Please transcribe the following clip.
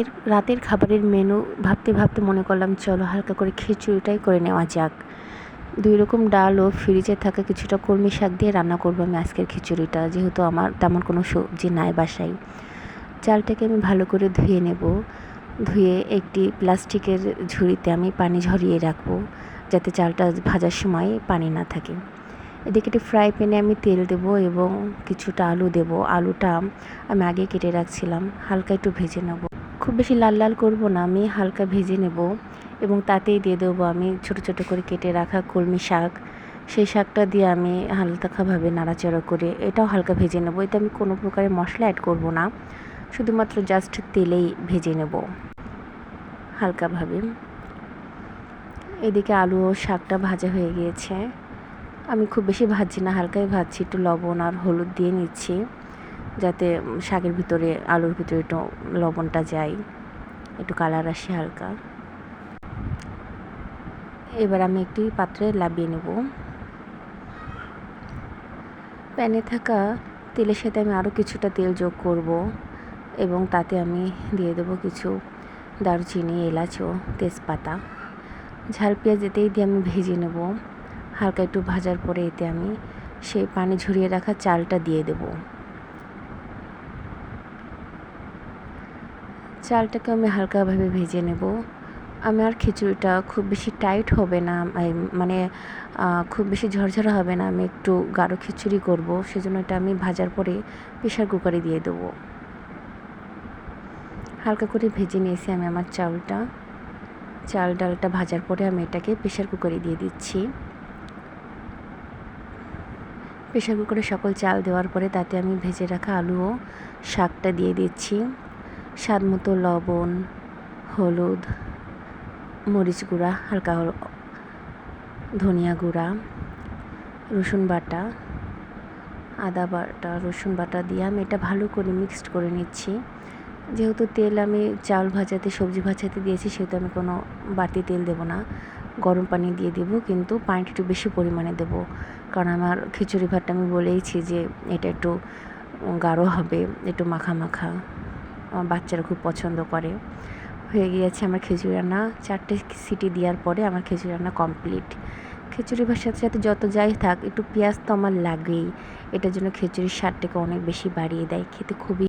এর রাতের খাবারের মেনু ভাবতে ভাবতে মনে করলাম, চলো হালকা করে খিচুড়িটাই করে নেওয়া যাক। দুই রকম ডাল ও ফ্রিজে থাকা কিছুটা কলমি শাক দিয়ে রান্না করব আমি আজকের খিচুড়িটা, যেহেতু আমার তেমন কোনো সবজি নাই বাসায়। চালটাকে আমি ভালো করে ধুয়ে নেব। ধুয়ে একটি প্লাস্টিকের ঝুড়িতে আমি পানি ঝরিয়ে রাখব, যাতে চালটা ভাজার সময় পানি না থাকে। এদিকে একটি ফ্রাই প্যানে আমি তেল দেবো এবং কিছুটা আলু দেব। আলুটা আমি আগে কেটে রাখছিলাম, হালকা একটু ভেজে নেব। খুব বেশি লাল লাল করব না, আমি হালকা ভেজে নেব এবং তাতেই দিয়ে দেবো আমি ছোট ছোট করে কেটে রাখা কলমি শাক। সেই শাকটা দিয়ে আমি হালকাভাবে নাড়াচাড়া করে এটাও হালকা ভেজে নেব। এতে আমি কোনো প্রকারের মশলা অ্যাড করব না, শুধুমাত্র জাস্ট তেলেই ভেজে নেব হালকাভাবে। এদিকে আলু ও শাকটা ভাজা হয়ে গিয়েছে। আমি খুব বেশি ভাজছি না, হালকাই ভাজছি, একটু লবণ আর হলুদ দিয়ে নিচ্ছি। যাতে শাকের ভিতরে, আলুর ভিতরে একটু লবণটা যায়, একটু কালার আসে হালকা। এবার আমি একটি পাত্রে লাবিয়ে নেব। প্যানে থাকা তেলের সাথে আমি আরও কিছুটা তেল যোগ করব এবং তাতে আমি দিয়ে দেবো কিছু দারুচিনি, এলাচ ও তেজপাতা। ঝাল পেঁয়াজ এতেই দিয়ে আমি ভেজে নেব। হালকা একটু ভাজার পরে এতে আমি সেই পানি ঝরিয়ে রাখা চালটা দিয়ে দেব। চালটাকে আমি হালকাভাবে ভেজে নেব। আমার খিচুড়িটা খুব বেশি টাইট হবে না মানে খুব বেশি ঝরঝরা হবে না, আমি একটু গাঢ় খিচুড়ি করব, সেজন্য এটা আমি ভাজার পরে প্রেশার কুকারে দিয়ে দেবো। হালকা করে ভেজে নিয়েছি আমি আমার চালটা। চাল ডালটা ভাজার পরে আমি এটাকে প্রেশার কুকারে দিয়ে দিচ্ছি। প্রেশার কুকারে সকল চাল দেওয়ার পরে তাতে আমি ভেজে রাখা আলু ও শাকটা দিয়ে দিচ্ছি। স্বাদ মতো লবণ, হলুদ, মরিচ গুঁড়া, হালকা ধনিয়া গুঁড়া, রসুন বাটা, আদা বাটা, রসুন বাটা দিয়ে আমি এটা ভালো করে মিক্সড করে নিচ্ছি। যেহেতু তেল আমি চাল ভাজাতে, সবজি ভাজাতে দিয়েছি, সেহেতু আমি কোনো বাড়তি তেল দেবো না। গরম পানি দিয়ে দেব, কিন্তু পানিটা একটু বেশি পরিমাণে দেব। কারণ আমার খিচুড়ি ভাতটা আমি বলেইছি যে এটা একটু গাঢ় হবে, একটু মাখা মাখা। বাচ্চারা খুব পছন্দ করে। হয়ে গিয়েছে আমার খিচুড়ি রান্না। চারটে সিটি দেওয়ার পরে আমার খিচুড়ি রান্না কমপ্লিট। খিচুড়ি ভাত সাথে সাথে যত যাই থাক, একটু পেঁয়াজ তো আমার লাগেই। এটার জন্য খিচুড়ির স্বাদটাকে অনেক বেশি বাড়িয়ে দেয়। খেতে খুবই